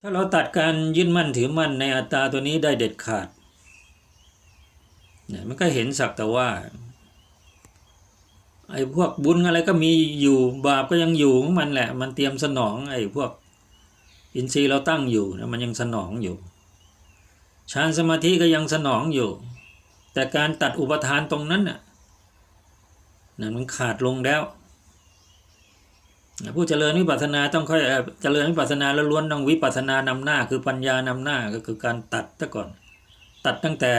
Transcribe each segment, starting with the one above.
ถ้าเราตัดการยึดมั่นถือมั่นในอัตตาตัวนี้ได้เด็ดขาดเนี่ยมันก็เห็นสักแต่ว่าไอ้พวกบุญอะไรก็มีอยู่บาปก็ยังอยู่ของมันแหละ มันเตรียมสนองไอ้พวกอินทรีย์เราตั้งอยู่นะมันยังสนองอยู่ฌานสมาธิก็ยังสนองอยู่ แต่การตัดอุปทานตรงนั้นน่ะนะมันขาดลงแล้ว ผู้เจริญวิปัสสนาต้องค่อยเจริญวิปัสสนาแล้วล้วนต้องวิปัสสนานำหน้า คือปัญญานำหน้าก็คือการตัดซะก่อน ตัดตั้งแต่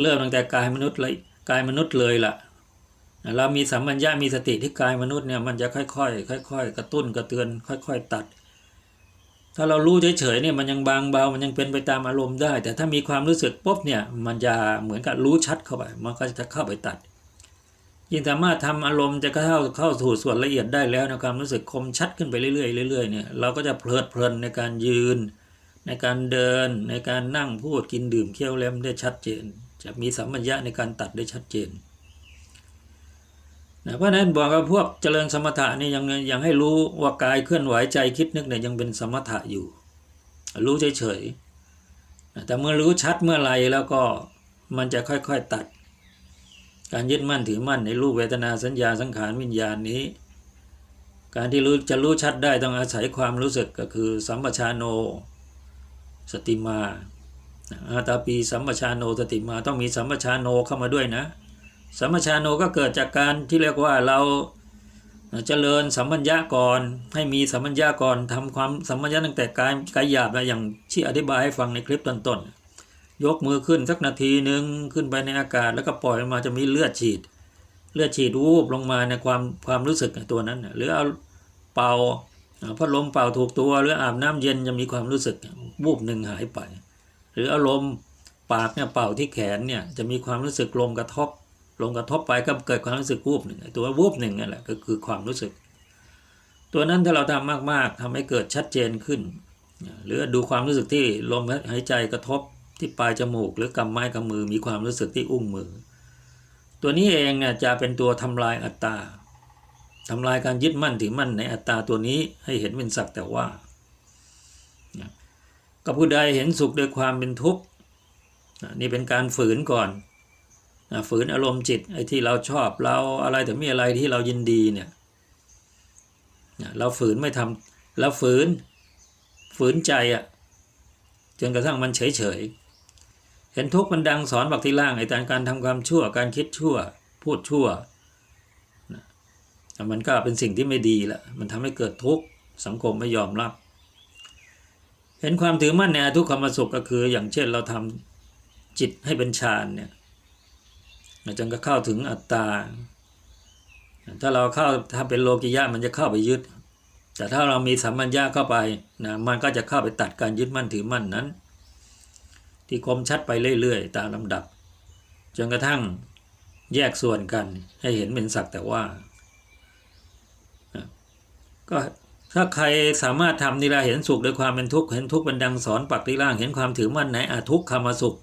เริ่มตั้งแต่กายมนุษย์เลยกายมนุษย์เลยล่ะเรามีสัมปัญญามีสติที่กายมนุษย์เนี่ยมันจะค่อยๆค่อยๆกระตุ้นกระเตือน ค่อย ๆ ตัด ถ้าเรารู้เฉยๆเนี่ยมันยังบางเบามันยังเป็นไปตามอารมณ์ได้ แต่ถ้ามีความรู้สึกปุ๊บเนี่ยมันจะเหมือนกับรู้ชัดเข้าไป มันก็จะเข้าไปตัด ยิ่งสามารถทำอารมณ์จะเข้าเข้าสู่ส่วนละเอียดได้แล้วนะความรู้สึกคมชัดขึ้นไปเรื่อยๆเรื่อยๆเนี่ยเราก็จะเพลิดเพลินในการยืน ในการเดิน ในการนั่งพูดกินดื่มเคี้ยวเล็มได้ชัดเจน จะมีสัมปัญญะในการตัดได้ชัดเจนนะเพราะฉะนั้นบอกว่าพวกเจริญสมถะนี่ยังยังให้รู้ว่ากายเคลื่อนไหวใจคิดนึกเนี่ยยังเป็นสมถะอยู่ รู้เฉยๆแต่เมื่อรู้ชัดเมื่อไรแล้วก็มันจะค่อยๆตัด การยึดมั่นถือมั่นในรูปเวทนาสัญญาสังขารวิญญาณนี้ การที่รู้จะรู้ชัดได้ต้องอาศัยความรู้สึกก็คือ สัมปชานโน สติมาอาตาปีสัมปชานโนสติมาต้องมีสัมปชานโนเข้ามาด้วยนะ สัมปชานโนก็เกิดจากการที่เรียกว่าเราเจริญสัมปัญญะก่อนให้มีสัมปัญญะก่อนทำความสัมปัญญะตั้งแต่กายกายหยาบนะอย่างที่อธิบายให้ฟังในคลิปต้นๆ ยกมือขึ้นสักนาทีหนึ่งขึ้นไปในอากาศแล้วก็ปล่อยมาจะมีเลือดฉีด เลือดฉีดวูบลงมาในความความรู้สึกตัวนั้นหรือเอาเป่าพัดลมเป่าถูกตัวหรืออาบน้ำเย็นจะมีความรู้สึกวูบหนึ่งหายไป หรืออารมณ์ปากเนี่ยเป่าที่แขนเนี่ยจะมีความรู้สึกลมกระทบลมกระทบไปก็เกิดความรู้สึกวูบหนึ่งตัววูบหนึ่งนั่นแหละก็คือความรู้สึก ตัวนั้นถ้าเราทำมากๆทำให้เกิดชัดเจนขึ้น หรือดูความรู้สึกที่ลมหายใจกระทบ ที่ปลายจมูกหรือกำไม้กำมือมีความรู้สึกที่อุ้งมือ ตัวนี้เองเนี่ยจะเป็นตัวทำลายอัตตาทำลายการยึดมั่นถือมั่นในอัตตาตัวนี้ให้เห็นเป็นสักแต่ว่าก็ผู้ใดเห็นสุขโดยความเป็นทุกข์นี่เป็นการฝืนก่อนฝืนอารมณ์จิตไอ้ที่เราชอบเราอะไรแต่มีอะไรที่เรายินดีเนี่ยเราฝืนไม่ทำเราฝืนฝืนใจอะ่ะจนกระทั่งมันเฉยเฉย เห็นทุกข์มันดังสอนบักที่ล่างไอ้การการทำความชั่วการคิดชั่ว พูดชั่วมันก็เป็นสิ่งที่ไม่ดีละมันทำให้เกิดทุกข์สังคมไม่ยอมรับ เห็นความถือมั่นในทุกขมสุขก็คือ อย่างเช่นเราทำจิตให้เป็นฌานเนี่ยจนก็เข้าถึงอัตตา ถ้าเราเข้าถ้าเป็นโลกิยะมันจะเข้าไปยึด แต่ถ้าเรามีสัมมัญญาเข้าไปนะมันก็จะเข้าไปตัดการยึดมั่นถือมั่นนั้น ที่คมชัดไปเรื่อยๆ ตามลำดับ จนกระทั่งแยกส่วนกันให้เห็นเป็นสักแต่ว่า ก็ถ้าใครสามารถทำนิราเห็นสุขโดยความเป็นทุกข์เห็นทุกข์เป็นดังสอนปักที่ล่างเห็นความถือมั่นในอาทุกข์คำสุข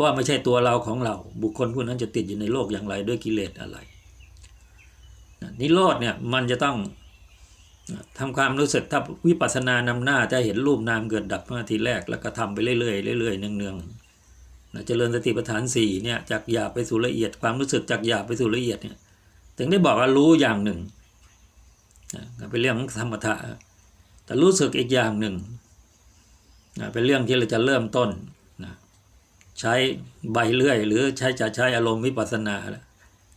ว่าไม่ใช่ตัวเราของเรา บุคคลผู้นั้นจะติดอยู่ในโลกอย่างไรด้วยกิเลสอะไรนิโรธเนี่ยมันจะต้อง ทำความรู้สึกถ้าวิปัสสนานำหน้าจะเห็นรูปนามเกิดดับเมื่อทีแรกแล้วก็ทำไปเรื่อยๆเรื่อยๆเนืองๆเจริญสติปัฏฐานสี่เนี่ยจากหยาบไปสู่ละเอียดความรู้สึกจากหยาบไปสู่ละเอียดเนี่ยถึงได้บอกว่ารู้อย่างหนึ่งนะเป็นเรื่องของธรรมะแต่รู้สึกอีกอย่างหนึ่งนะเป็นเรื่องที่เราจะเริ่มต้นนะใช้ใบเลื่อย หรือใช้จะใช้อารมณ์วิปัสสนาแล้ว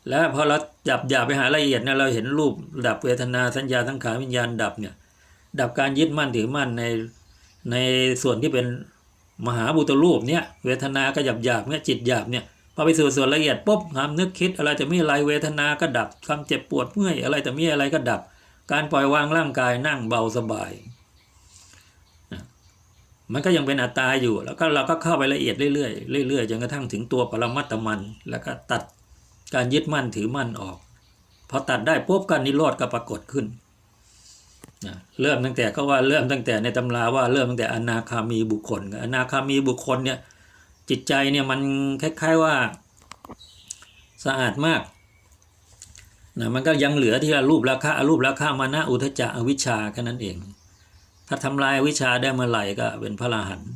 แล้วพอเราจับหยาบไปหาละเอียดเนี่ยเราเห็นรูปดับเวทนาสัญญาทั้งขารวิญญาณดับเนี่ยดับการยึดมั่นถือมั่นในในส่วนที่เป็นมหาบุตรรูปเนี่ยเวทนาก็หยาบหยาบเนี่ยจิตหยาบเนี่ยพอไปสู่ส่วนละเอียดปุ๊บความนึกคิดอะไรจะมีอะไรเวทนาก็ดับความเจ็บปวดเมื่อยอะไรจะมีอะไรก็ดับ การปล่อยวางร่างกายนั่งเบาสบายมันก็ยังเป็นอัตตาอยู่ แล้วก็เราก็เข้าไปละเอียดเรื่อยๆเรื่อยๆจนกระทั่งถึงตัวปรมัตตมัน แล้วก็ตัด การยึดมั่นถือมั่นออกพอตัดได้ปุ๊บการนิโรธก็ปรากฏขึ้นเริ่มตั้งแต่ก็ว่าเริ่มตั้งแต่ในตำราว่าเริ่มตั้งแต่อนาคามีบุคคล อนาคามีบุคคลเนี่ยจิตใจเนี่ยมันคล้ายๆว่าสะอาดมากนะมันก็ยังเหลือที่รูปราคารูปราคามานะอุทจจะอวิชชาแค่นั้นเอง ถ้าทำลายวิชชาได้เมื่อไหร่ก็เป็นพระอรหันต์